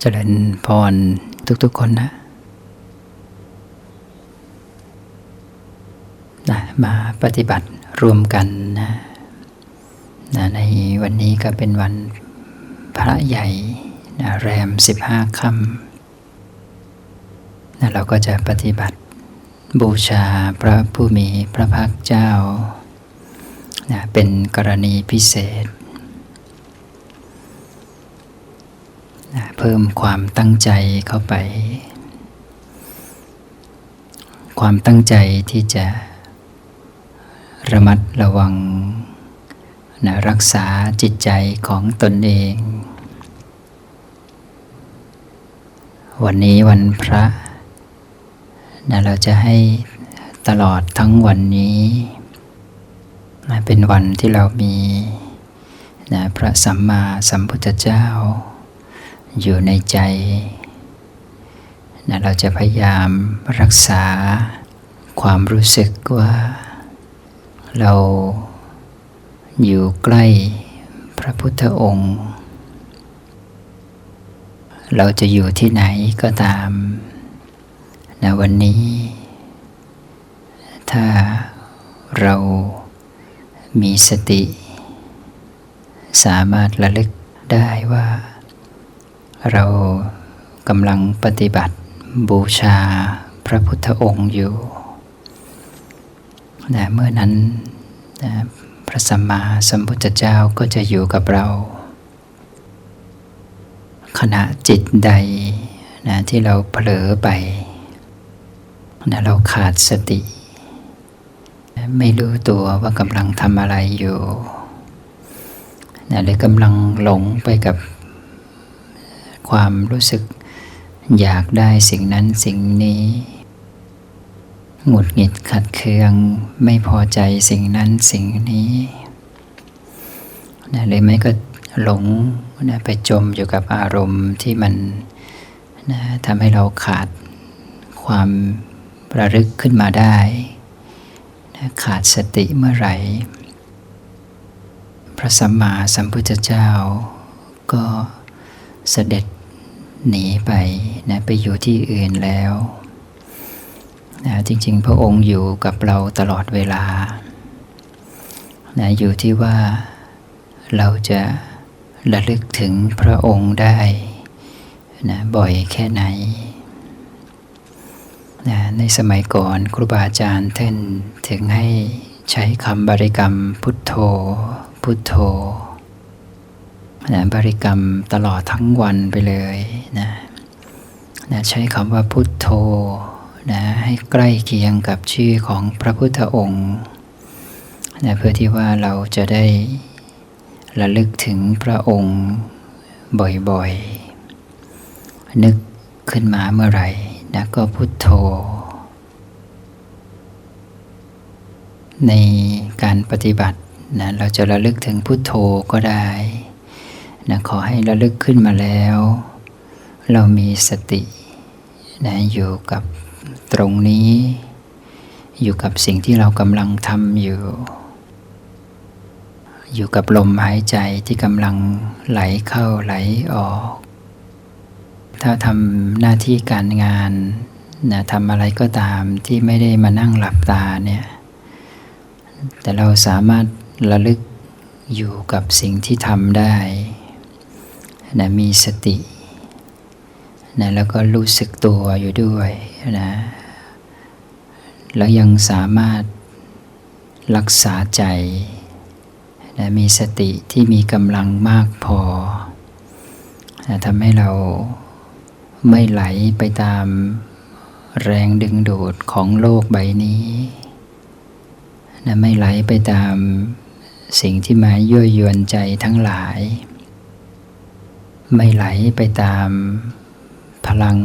เจริญพรทุกๆคนนะนะมาปฏิบัติรวมกันนะนะในวันนี้ก็เป็นวันพระใหญ่นะแรมสิบห้าค่ำนะเราก็จะปฏิบัติบูชาพระผู้มีพระภาคเจ้านะเป็นกรณีพิเศษ นะ เพิ่มความตั้งใจเข้าไป ความตั้งใจที่จะ ระมัดระวังนะรักษาจิตใจของตนเอง วันนี้วันพระนะเราจะให้ตลอดทั้งวันนี้นะเป็นวันที่เรามีนะพระสัมมาสัมพุทธเจ้า อยู่ในใจนะเราจะพยายามรักษาความรู้สึกว่า เราอยู่ใกล้พระพุทธองค์ เราจะอยู่ที่ไหนก็ตามนะวันนี้ ถ้าเรามีสติ สามารถระลึกได้ว่า เรากำลังปฏิบัติบูชาพระพุทธองค์อยู่นะเมื่อนั้นนะพระสัมมาสัมพุทธเจ้าก็จะอยู่กับเรา ขณะจิตใดนะที่เราเผลอไปนะเราขาดสติ ไม่รู้ตัวว่ากำลังทำอะไรอยู่นะหรือกำลังหลงไปกับ ความรู้สึก อยากได้สิ่งนั้นสิ่งนี้ หงุดหงิดขัดเคือง ไม่พอใจสิ่งนั้นสิ่งนี้นะหรือไม่ก็หลงนะไปจมอยู่กับอารมณ์ที่มันนะทำให้เราขาดความระลึกขึ้นมาได้นะขาดสติเมื่อไหร่ พระสัมมาสัมพุทธเจ้าก็เสด็จ หนีไปนะไปอยู่ที่อื่นแล้วนะจริง ๆ พระองค์อยู่กับเราตลอดเวลานะอยู่ที่ว่าเราจะระลึกถึงพระองค์ได้นะบ่อยแค่ไหนนะในสมัยก่อนครูบาอาจารย์ท่านถึงให้ใช้คำบริกรรมพุทโธ พุทโธ นะบริกรรมตลอดทั้งวันไปเลยนะนะใช้คำว่าพุทโธนะให้ใกล้เคียงกับชื่อของพระพุทธองค์นะเพื่อที่ว่าเราจะได้ระลึกถึงพระองค์บ่อยๆ นึกขึ้นมาเมื่อไหร่นะก็พุทโธ ในการปฏิบัตินะเราจะระลึกถึงพุทโธก็ได้ นะขอให้ระลึกขึ้นมาแล้ว เรามีสตินะอยู่กับตรงนี้ อยู่กับสิ่งที่เรากำลังทำอยู่ อยู่กับลมหายใจที่กำลังไหลเข้าไหลออก ถ้าทำหน้าที่การงานนะทำอะไรก็ตามที่ไม่ได้มานั่งหลับตาเนี่ย แต่เราสามารถระลึกอยู่กับสิ่งที่ทำได้ นะมีสตินะแล้วก็รู้สึกตัวอยู่ด้วยนะแล้วยังสามารถรักษาใจนะมีสติที่มีกำลังมากพอนะทำให้เราไม่ไหลไปตามแรงดึงดูดของโลกใบนี้นะไม่ไหลไปตามสิ่งที่มายั่วยวนใจทั้งหลาย ไม่ไหลไปตามพลัง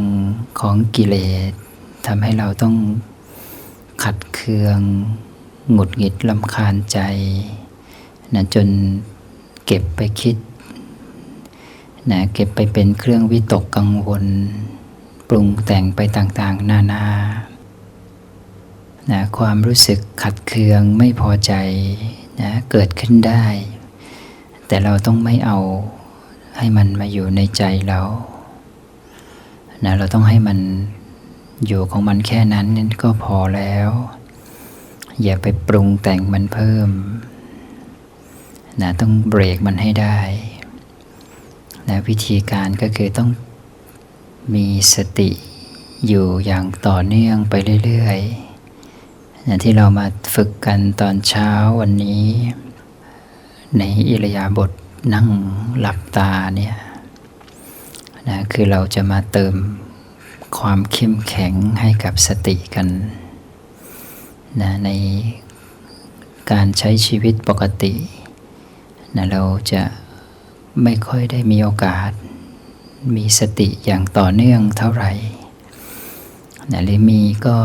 ของกิเลสทำให้เราต้องขัดเคือง หงุดหงิดลำคาญใจนะจนเก็บไปคิดนะเก็บไปเป็นเครื่องวิตกกังวล ปรุงแต่งไปต่างๆ นานานะความรู้สึกขัดเคืองไม่พอใจนะเกิดขึ้นได้ แต่เราต้องไม่เอา ให้มันมาอยู่ในใจเรานะเราต้องให้มันอยู่ของมันแค่นั้นนั่นก็พอแล้ว อย่าไปปรุงแต่งมันเพิ่มนะต้องเบรกมันให้ได้นะวิธีการก็คือต้องมีสติอยู่อย่างต่อเนื่องไปเรื่อยๆนะที่เรามาฝึกกันตอนเช้าวันนี้ ในอิรยาบถ นั่งหลับตาเนี่ยนะคือเราจะมาเติมความเข้มแข็งให้กับสติกันนะในการใช้ชีวิตปกตินะเราจะไม่ค่อยได้มีโอกาส มีสติอย่างต่อเนื่องเท่าไหร่นะหรือมีก็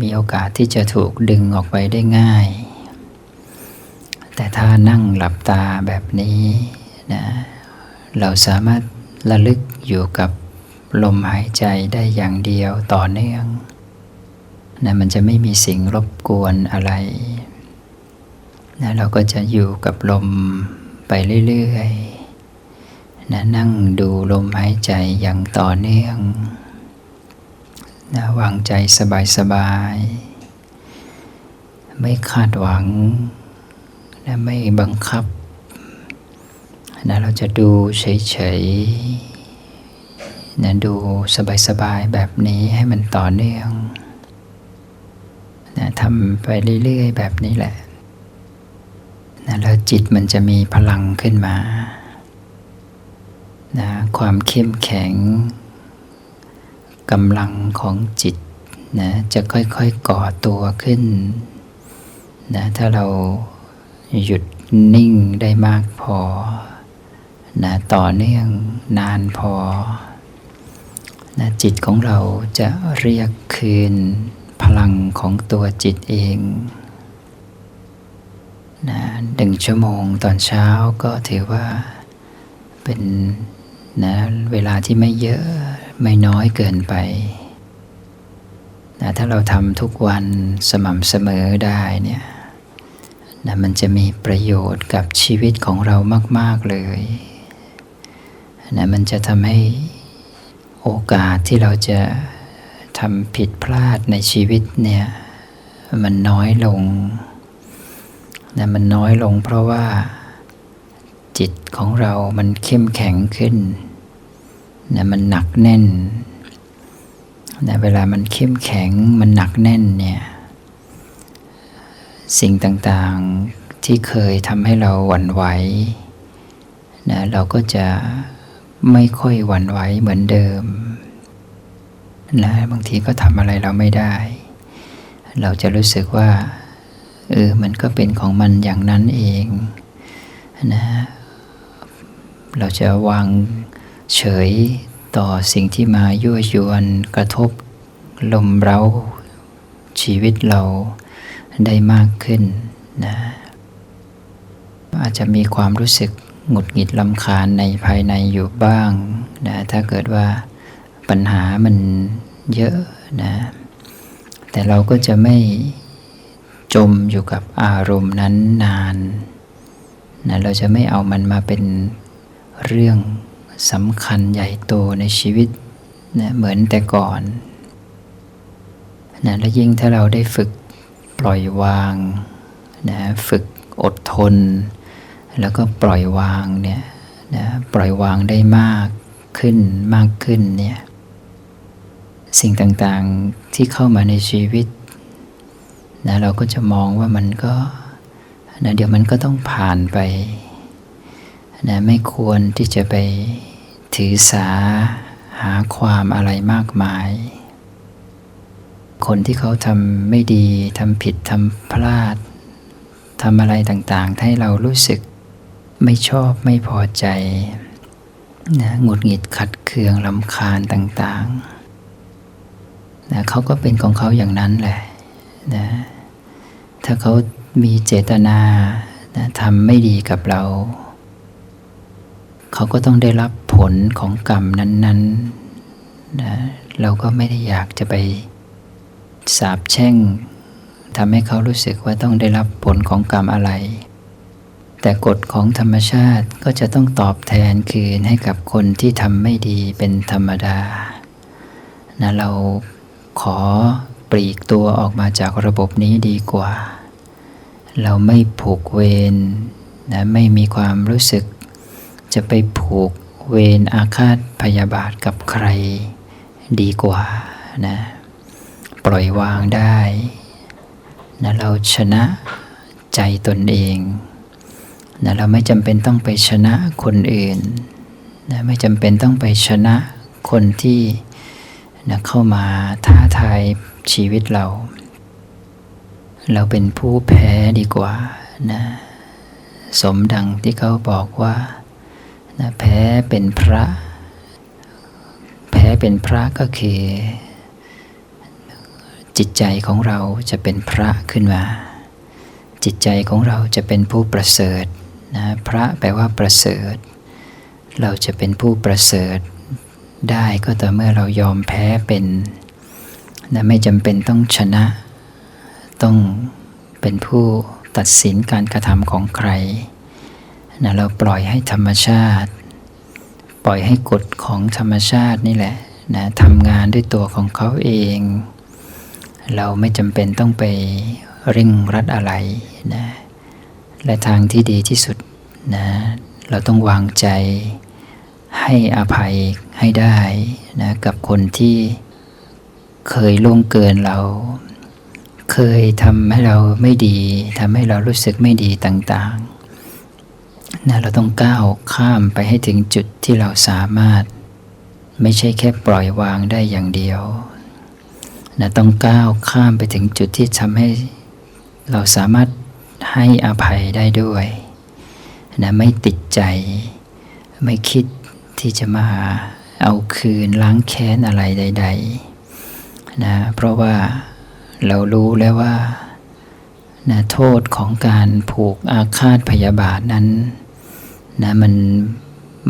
มีโอกาสที่จะถูกดึงออกไปได้ง่าย แต่ถ้านั่งหลับตาแบบนี้นะเราสามารถระลึกอยู่กับลมหายใจได้อย่างเดียวต่อเนื่องนะมันจะไม่มีสิ่งรบกวนอะไรนะเราก็จะอยู่กับลมไปเรื่อยๆนะนั่งดูลมหายใจอย่างต่อเนื่องนะวางใจสบายๆ ไม่คาดหวัง นะไม่บังคับนะเราจะดูเฉยๆนะดูสบายๆแบบนี้ให้มันต่อเนื่องนะทำไปเรื่อยๆแบบนี้แหละนะแล้วจิตมันจะมีพลังขึ้นมานะความเข้มแข็งกำลังของจิตนะจะค่อยๆก่อตัวขึ้นนะถ้าเรา หยุดนิ่งได้มากพอนะต่อเนื่องนานพอนะจิตของเราจะเรียกคืนพลังของตัวจิตเองนะหนึ่งชั่วโมงตอนเช้าก็ถือว่าเป็นนะเวลาที่ไม่เยอะไม่น้อยเกินไปนะถ้าเราทำทุกวันสม่ำเสมอได้เนี่ย นะมันจะมีประโยชน์กับชีวิตของเรามาก ๆ เลยนะมันจะทำให้โอกาสที่เราจะทำผิดพลาดในชีวิตเนี่ย มันน้อยลงนะมันน้อยลงเพราะว่าจิตของเรามันเข้มแข็งขึ้นนะมันหนักแน่นนะเวลามันเข้มแข็งมันหนักแน่นเนี่ย สิ่งต่างๆที่เคยทำให้เราหวั่นไหวนะเราก็จะไม่ค่อยหวั่นไหวเหมือนเดิมนะบางทีก็ทำอะไรเราไม่ได้ เราจะรู้สึกว่าเออมันก็เป็นของมันอย่างนั้นเองนะเราจะวางเฉยต่อสิ่งที่มายั่วยวนกระทบลมเราชีวิตเรา ได้มากขึ้นนะอาจจะมีความรู้สึกหงุดหงิดลำคาญในภายในอยู่บ้างนะถ้าเกิดว่าปัญหามันเยอะนะแต่เราก็จะไม่จมอยู่กับอารมณ์นั้นนานนะเราจะไม่เอามันมาเป็นเรื่องสำคัญใหญ่โตในชีวิตนะเหมือนแต่ก่อนนะและยิ่งถ้าเราได้ฝึก ปล่อยวางนะฝึกอดทน แล้วก็ปล่อยวางเนี่ยนะปล่อยวางได้มากขึ้นมากขึ้นเนี่ยสิ่งต่างๆที่เข้ามาในชีวิตนะเราก็จะมองว่ามันก็นะเดี๋ยวมันก็ต้องผ่านไปนะไม่ควรที่จะไปถือสาหาความอะไรมากมาย คนที่เขาทำไม่ดีทำผิดทำพลาดทำอะไรต่างๆ ให้เรารู้สึกไม่ชอบไม่พอใจนะหงุดหงิดขัดเคืองลำคาญต่างๆนะเขาก็เป็นของเขาอย่างนั้นแหละนะถ้าเขามีเจตนานะทำไม่ดีกับเรา เขาก็ต้องได้รับผลของกรรมนั้นๆนะเราก็ไม่ได้อยากจะไป สาบแช่งทำให้เขารู้สึกว่าต้องได้รับผลของกรรมอะไร แต่กฎของธรรมชาติก็จะต้องตอบแทนคืนให้กับคนที่ทำไม่ดีเป็นธรรมดานะเราขอปลีกตัวออกมาจากระบบนี้ดีกว่า เราไม่ผูกเวรนะไม่มีความรู้สึก จะไปผูกเวรอาฆาตพยาบาทกับใครดีกว่านะ ปล่อยวางได้นะเราชนะใจตนเองนะเราไม่จำเป็นต้องไปชนะคนอื่นนะไม่จำเป็นต้องไปชนะคนที่นะเข้ามาท้าทายชีวิตเรา เราเป็นผู้แพ้ดีกว่านะสมดังที่เขาบอกว่านะแพ้เป็นพระ แพ้เป็นพระก็คือ จิตใจของเราจะเป็นพระขึ้นมา จิตใจของเราจะเป็นผู้ประเสริฐนะพระแปลว่าประเสริฐ เราจะเป็นผู้ประเสริฐ ได้ก็ต่อเมื่อเรายอมแพ้เป็นนะไม่จำเป็นต้องชนะ ต้องเป็นผู้ตัดสินการกระทำของใครนะเราปล่อยให้ธรรมชาติ ปล่อยให้กฎของธรรมชาตินี่แหละนะทำงานด้วยตัวของเขาเอง เราไม่จำเป็นต้องไปเร่งรัดอะไรนะและทางที่ดีที่สุดนะเราต้องวางใจให้อภัยให้ได้นะกับคนที่เคยล่วงเกินเรา เคยทำให้เราไม่ดีทำให้เรารู้สึกไม่ดีต่างๆนะเราต้องก้าวข้ามไปให้ถึงจุดที่เราสามารถ ไม่ใช่แค่ปล่อยวางได้อย่างเดียว นะต้องก้าวข้ามไปถึงจุดที่ทำให้เราสามารถให้อภัยได้ด้วยนะไม่ติดใจ ไม่คิดที่จะมาเอาคืนล้างแค้นอะไรใด ๆ นะ เพราะว่าเรารู้แล้วว่านะโทษของการผูกอาฆาตพยาบาทนั้นนะมัน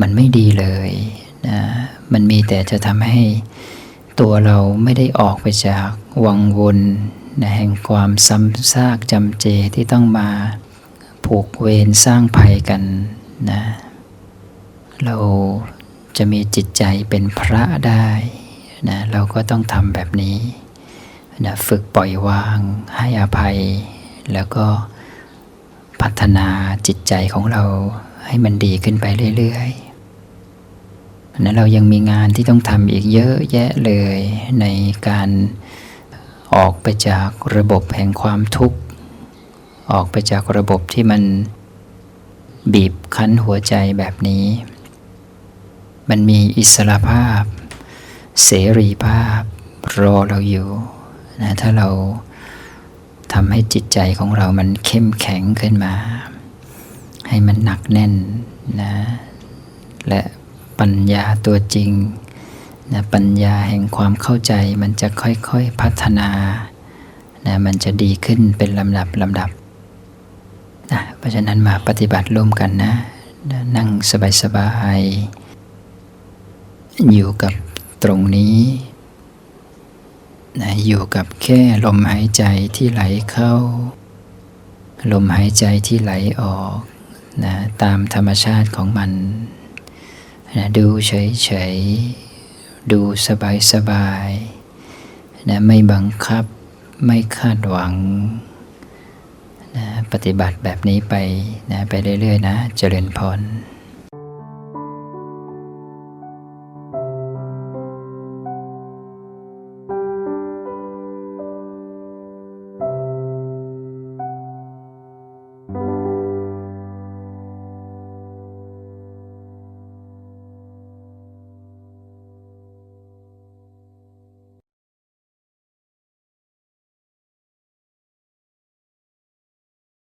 มันไม่ดีเลยนะมันมีแต่จะทำให้ ตัวเราไม่ได้ออกไปจากวังวนนะแห่งความซ้ำซากจำเจที่ต้องมาผูกเวรสร้างภัยกันนะเราจะมีจิตใจเป็นพระได้นะเราก็ต้องทำแบบนี้นะฝึกปล่อยวางให้อภัย แล้วก็พัฒนาจิตใจของเราให้มันดีขึ้นไปเรื่อย ๆ นะเรายังมีงานที่ต้องทำอีกเยอะแยะเลยในการออกไปจากระบบแห่งความทุกข์ ออกไปจากระบบที่มันบีบคั้นหัวใจแบบนี้ มันมีอิสระภาพ เสรีภาพ รอเราอยู่นะถ้าเราทำให้จิตใจของเรามันเข้มแข็งขึ้นมา ให้มันหนักแน่นนะ และ ปัญญาตัวจริงนะปัญญาแห่งความเข้าใจมันจะค่อยๆพัฒนานะมันจะดีขึ้นเป็นลำดับลำดับนะเพราะฉะนั้นมาปฏิบัติร่วมกันนะนะนั่งสบายๆอยู่กับตรงนี้นะอยู่กับแค่ลมหายใจที่ไหลเข้า ลมหายใจที่ไหลออกนะตามธรรมชาติของมัน นะดูเฉยๆ ดูสบายๆนะไม่บังคับไม่คาดหวังนะปฏิบัติแบบนี้ไปนะไปเรื่อยๆนะ เจริญพร